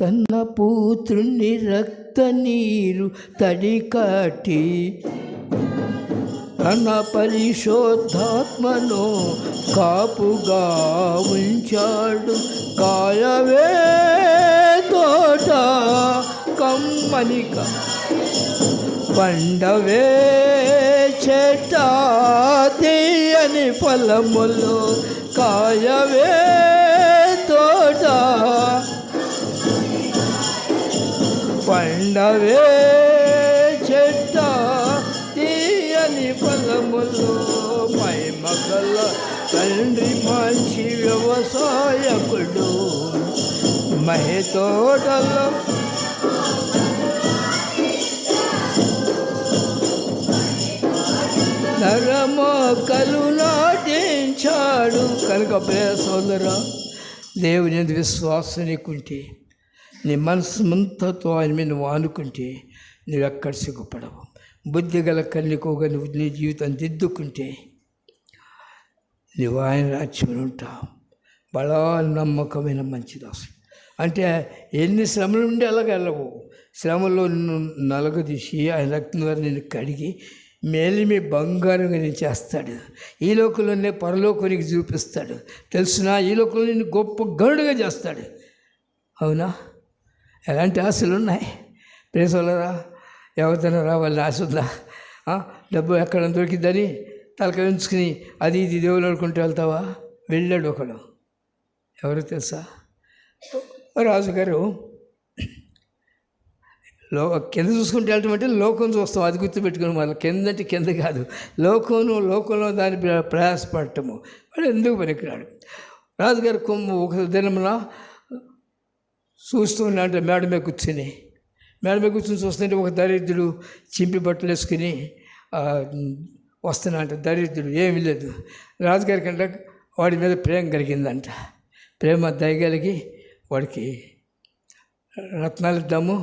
తన పూత్రుని రక్త నీరు తడికాటి తన పరిశోధాత్మను కాపుగా ఉంచాడు. కాయవే తోట కమ్మనిక పండవే చెట్ట తీయని ఫలములు కాయవే తోట. పండవే చెట్ట తీయని ఫలములు మైమగల తండ్రి మంచి వ్యవసాయకుడు. మహి తోటలో నరమోకలు నాటించాడు కనుక ప్రియ సోదరా దేవుని విశ్వాసం నీకుంటే నీ మనసు మంతతో ఆయన మీద నువ్వు ఆనుకుంటే నువ్వు ఎక్కడ సిగ్గుపడవు? బుద్ధి గల కన్నికోగా నువ్వు నీ జీవితం దిద్దుకుంటే నువ్వు ఆయన రాజ్యంలో ఉంటావు. బలా నమ్మకమైన మంచి దాసు అంటే ఎన్ని శ్రమలు ఉండి అలాగ వెళ్ళవు? శ్రమలో నిన్ను నలగదీసి ఆయన రక్తం ద్వారా నిన్ను కడిగి మేలిమి బంగారంగా నేను చేస్తాడు. ఈ లోకంలోనే పరలోకానికి చూపిస్తాడు. తెలుసునా? ఈ లోకంలో నిన్ను గొప్ప గరుడుగా చేస్తాడు. అవునా? ఎలాంటి ఆశలు ఉన్నాయి? ప్రేసలరా రా వాళ్ళు ఆశ ఉందా? డబ్బు ఎక్కడ దొరికిద్దని తలక ఉంచుకుని అది ఇది దేవుడు అనుకుంటూ వెళ్తావా? వెళ్ళాడు ఒకడు. ఎవరు తెలుసా? రాజుగారు లో కింద చూసుకుంటూ వెళ్ళటం అంటే లోకం చూస్తాం. అది గుర్తుపెట్టుకుని మళ్ళీ కింద అంటే కింద కాదు. లోకంలో లోకంలో దాన్ని ప్రయాసపడటము. వాడు ఎందుకు పనికిరాడు? రాజుగారు కొమ్ము ఒక దినమున చూస్తున్నా అంటే మేడ మీద కూర్చుని. మేడ మీద కూర్చొని చూస్తుంటే ఒక దరిద్రుడు చింపి బట్టలు వేసుకుని వస్తున్నా అంట. దరిద్రుడు ఏమీ లేదు. రాజుగారి కంటే వాడి మీద ప్రేమ కలిగిందంట. ప్రేమ దయగలిగి వాడికి రత్నాలు ఇద్దాము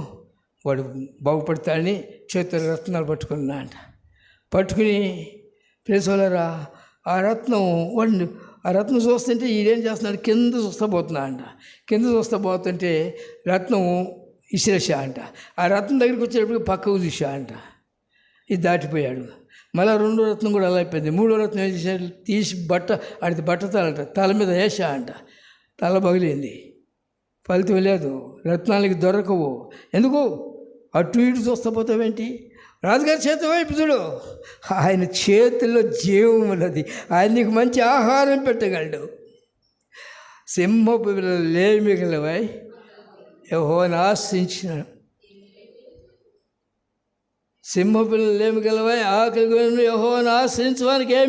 వాడు బాగుపడతాడని చేతులు రత్నాలు పట్టుకున్నా అంట పట్టుకుని ప్రేసోలరా ఆ రత్నం వాడిని ఆ రత్నం చూస్తుంటే ఈడేం చేస్తున్నాడు? కింద చూస్తా పోతున్నా అంట కింద చూస్తా పోతుంటే రత్నం ఇసిరేసా అంట ఆ రత్నం దగ్గరికి వచ్చేటప్పుడు పక్కకు చూసా అంట ఇది దాటిపోయాడు. మళ్ళీ రెండో రత్నం కూడా అలా అయిపోయింది. మూడో రత్నం ఏం చేశాడు? తీసి బట్ట ఆడిది బట్ట తలంట. తల మీద వేసా అంట తల పగిలింది. ఫలితం లేదు. రత్నాలకి దొరకవు. ఎందుకు? అటు ఇటు చూస్తా పోతావేంటి? రాజుగారి చేతి వైపు చూడు. ఆయన చేతిలో జీవం ఉన్నది. ఆయన నీకు మంచి ఆహారం పెట్టగలడు. సింహపు లేమిగలవై యహోని ఆశ్రయించినాడు సింహ పిల్లలు ఏమి గలవై ఆకలి యహోని ఆశ్రయించడానికి ఏ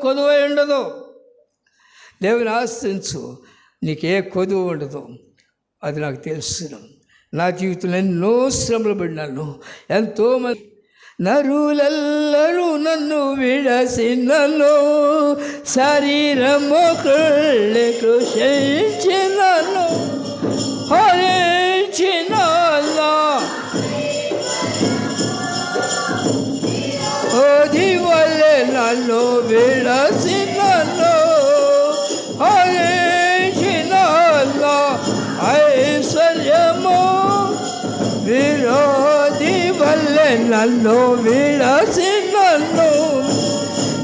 కొదువై ఉండదు. దేవుని ఆశ్రయించు నీకే కొదువు ఉండదు. అది నాకు తెలుసు నా జీవితంలో ఎన్నో శ్రమలు పడినాను. ఎంతో మంది నరులెల్లరూ నన్ను విడసినను శరీరము కళ్ళె కృషించినను హరించిన ఓది వల్లే నన్ను వి నన్ను విడసి నన్ను.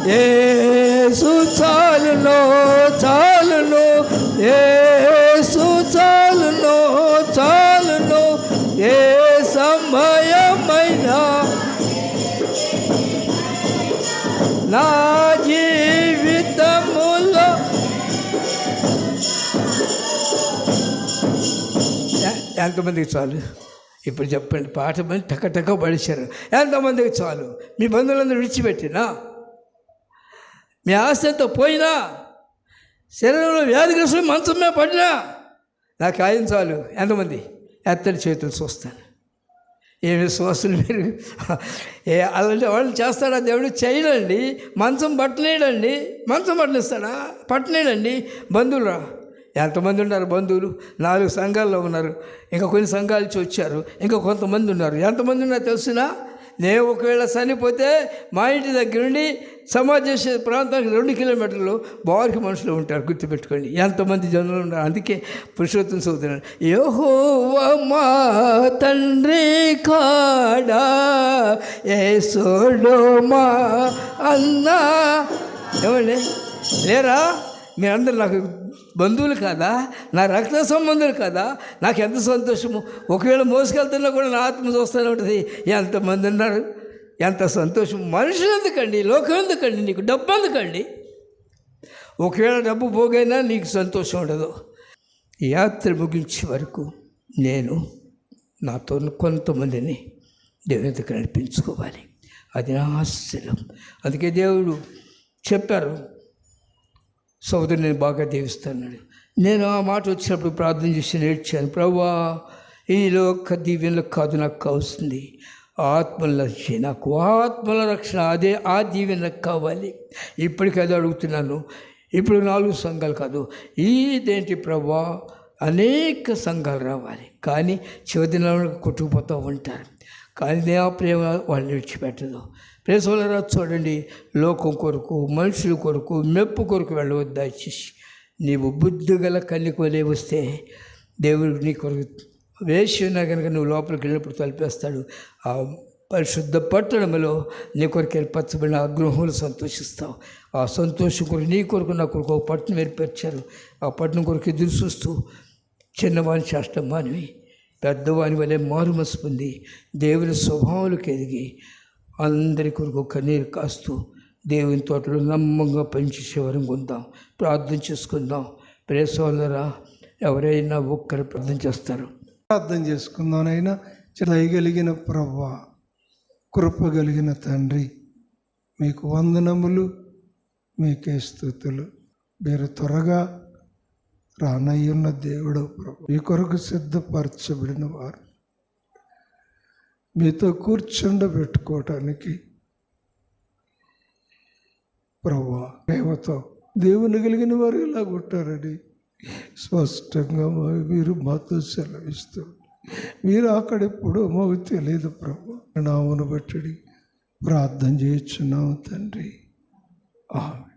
ఏసు చాలును చాలును. ఏసు చాలును చాలును. ఏ సమయమైనా నా జీవితములో. ఎంతమందికి చాలు? ఇప్పుడు చెప్పండి పాట మంది టకటక పడిచారు ఎంతమందికి చాలు? మీ బంధువులందరూ విడిచిపెట్టినా? మీ ఆస్తితో పోయినా? శరీరంలో వ్యాధిగ్రస్తులు మంచం మీద పడినా? నాకు ఆయన చాలు. ఎంతమంది? ఎత్తడి చేతులు చూస్తాను. ఏ విశ్వాసులు మీరు? ఏ అలాంటి వాళ్ళు చేస్తాడా దేవుడు? చేయడండి. మంచం పట్టలేడండి. మంచం పట్టనిస్తాడా? పట్టలేడండి. బంధువులు ఎంతమంది ఉన్నారు బంధువులు? నాలుగు సంఘాల్లో ఉన్నారు. ఇంకా కొన్ని సంఘాలు వచ్చారు ఇంకా కొంతమంది ఉన్నారు. ఎంతమంది ఉన్నారు తెలిసినా? నేను ఒకవేళ చనిపోతే మా ఇంటి దగ్గర నుండి సమాజ ప్రాంతానికి రెండు కిలోమీటర్లు బారికి మనుషులు ఉంటారు. గుర్తుపెట్టుకోండి. ఎంతమంది జనులు ఉన్నారు? అందుకే పురుషోత్తం చదువుతున్నాను యోహో మా తండ్రి కాడా? ఏసోడో మా అన్నా? ఏమండి? లేరా? మీరందరూ నాకు బంధువులు కాదా? నా రక్త సంబంధులు కాదా? నాకు ఎంత సంతోషము. ఒకవేళ మోసుకెళ్తున్నా కూడా నా ఆత్మ చూస్తూనే ఉంటుంది. ఎంతమంది ఉన్నారు? ఎంత సంతోషం. మనుషులు ఎందుకండి? లోకం ఎందుకండి? నీకు డబ్బు ఎందుకండి? ఒకవేళ డబ్బు పోగైనా నీకు సంతోషం ఉండదు. యాత్ర ముగించే వరకు నేను నాతో కొంతమందిని దేవుని దగ్గర నడిపించుకోవాలి. అది నా ఆశలం. అందుకే దేవుడు చెప్పారు సోదరు నేను బాగా దీవిస్తాను. నేను ఆ మాట వచ్చినప్పుడు ప్రార్థన చేసి నేర్చాను. ప్రభా ఈ లోక దీవెనలో కాదు నాకు కావస్తుంది ఆత్మల రక్షణ. నాకు ఆత్మల రక్షణ అదే ఆ దీవెన నాకు కావాలి. ఇప్పటికీ అది అడుగుతున్నాను. ఇప్పుడు నాలుగు సంఘాలు కాదు. ఇదేంటి ప్రభా? అనేక సంఘాలు రావాలి. కానీ చివరి దినాలను కొట్టుకుపోతూ ఉంటారు. కానీ ఆ ప్రేమ వాళ్ళని విడిచిపెట్టదు. ప్రేసోలరా చూడండి లోకం కొరకు మనుషుల కొరకు మెప్పు కొరకు వెళ్ళవద్దు దయచేసి. నీవు బుద్ధి గల కన్నికోలే వస్తే దేవుడు నీ కొరకు వేసి ఉన్నా కనుక నువ్వు లోపలికి వెళ్ళినప్పుడు తలిపేస్తాడు. ఆ పరిశుద్ధ పట్టణంలో నీ కొరకు ఏర్పరచబడిన ఆ గృహంలో సంతోషిస్తావు. ఆ సంతోషం కొరకు నీ కొరకు నా కొరకు ఒక పట్టణం ఏర్పరిచారు. ఆ పట్టణం కొరకు ఎదురు చూస్తూ చిన్నవాని చేష్టమానివి పెద్దవాని వలె మారుమసు పొంది దేవుని స్వభావాలకు ఎదిగి అందరి కొరకు కన్నీరు కాస్తూ దేవుని తోటలో నమ్మంగా పనిచేసే వరం ఉందాం ప్రార్థన చేసుకుందాం. ప్రేసవాళ్ళరా ఎవరైనా ఒక్కరు ప్రార్థన చేస్తారు? ప్రార్థన చేసుకుందాం నైనా దయగలిగిన ప్రభు కృపగలిగిన తండ్రి మీకు వందనములు మీకే స్థుతులు. మీరు త్వరగా రానయ్యున్న దేవుడు ప్రభు మీ కొరకు సిద్ధపరచబడిన వారు. మీతో కూర్చుండబెట్టుకోవటానికి ప్రభు ప్రేమతో దేవుని కలిగిన వారు ఇలా కొట్టారని స్పష్టంగా మీరు మాతో సెలవిస్తూ మీరు అక్కడెప్పుడు మాకు తెలియదు ప్రభు నామను బట్టి ప్రార్థన చేయొచ్చున్నాము తండ్రి. ఆమె